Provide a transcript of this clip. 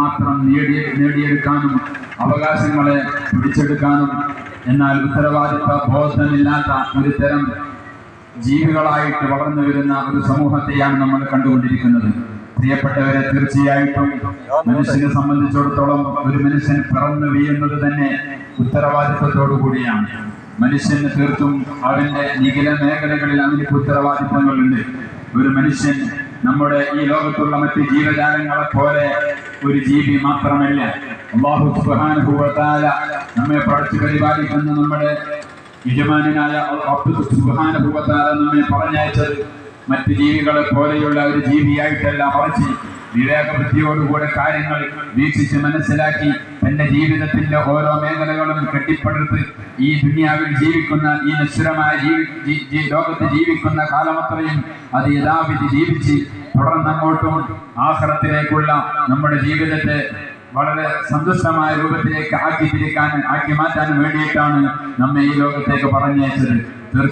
മാത്രം നേടി നേടിയെടുക്കാനും അവകാശങ്ങളെ പിടിച്ചെടുക്കാനും എന്നാൽ ഉത്തരവാദിത്വ ബോധമില്ലാത്ത ഒരു തരം ജീവികളായിട്ട് വളർന്നു വരുന്ന ഒരു സമൂഹത്തെയാണ് നമ്മൾ കണ്ടുകൊണ്ടിരിക്കുന്നത്. പ്രിയപ്പെട്ടവരെ തീർച്ചയായിട്ടും മനുഷ്യനെ സംബന്ധിച്ചിടത്തോളം ഒരു മനുഷ്യൻ പിറന്നു വീഴുന്നത് തന്നെ ഉത്തരവാദിത്വത്തോടു കൂടിയാണ്. മനുഷ്യന് തീർത്തും അവന്റെ നിഖില മേഖലകളിൽ അവനിക്ക് ഉത്തരവാദിത്വങ്ങളുണ്ട് ഒരു മനുഷ്യൻ നമ്മുടെ ഈ ലോകത്തുള്ള മറ്റ് ജീവജാലങ്ങളെ പോലെ ഒരു ജീവി മാത്രമല്ല. അള്ളാഹു തആല നമ്മെ പഠിച്ചു പരിപാലിക്കുന്ന നമ്മുടെ യജമാനായ തആല നമ്മെ പറഞ്ഞയച്ചത് മറ്റ് ജീവികളെ പോലെയുള്ള ഒരു ജീവിയായിട്ടല്ല മറിച്ച് വിവേകബുദ്ധിയോടുകൂടെ കാര്യങ്ങൾ വീക്ഷിച്ച് മനസ്സിലാക്കി തന്റെ ജീവിതത്തിന്റെ ഓരോ മേഖലകളും കെട്ടിപ്പടുത്ത് ഈ ദുനിയാവിൽ ജീവിക്കുന്ന ഈ നശ്വരമായ ജീവി ലോകത്ത് ജീവിക്കുന്ന കാലമത്രയും അത് യഥാവിധി ജീവിച്ച് തുടർന്നങ്ങോട്ടും ആഹ്റത്തിലേക്കുള്ള നമ്മുടെ ജീവിതത്തെ വളരെ സന്തുഷ്ടമായ രൂപത്തിലേക്ക് ആക്കി തിരിക്കാൻ ആക്കി മാറ്റാൻ വേണ്ടിയിട്ടാണ് നമ്മെ ഈ ലോകത്തേക്ക് പറഞ്ഞയച്ചത്. തീർച്ചയായും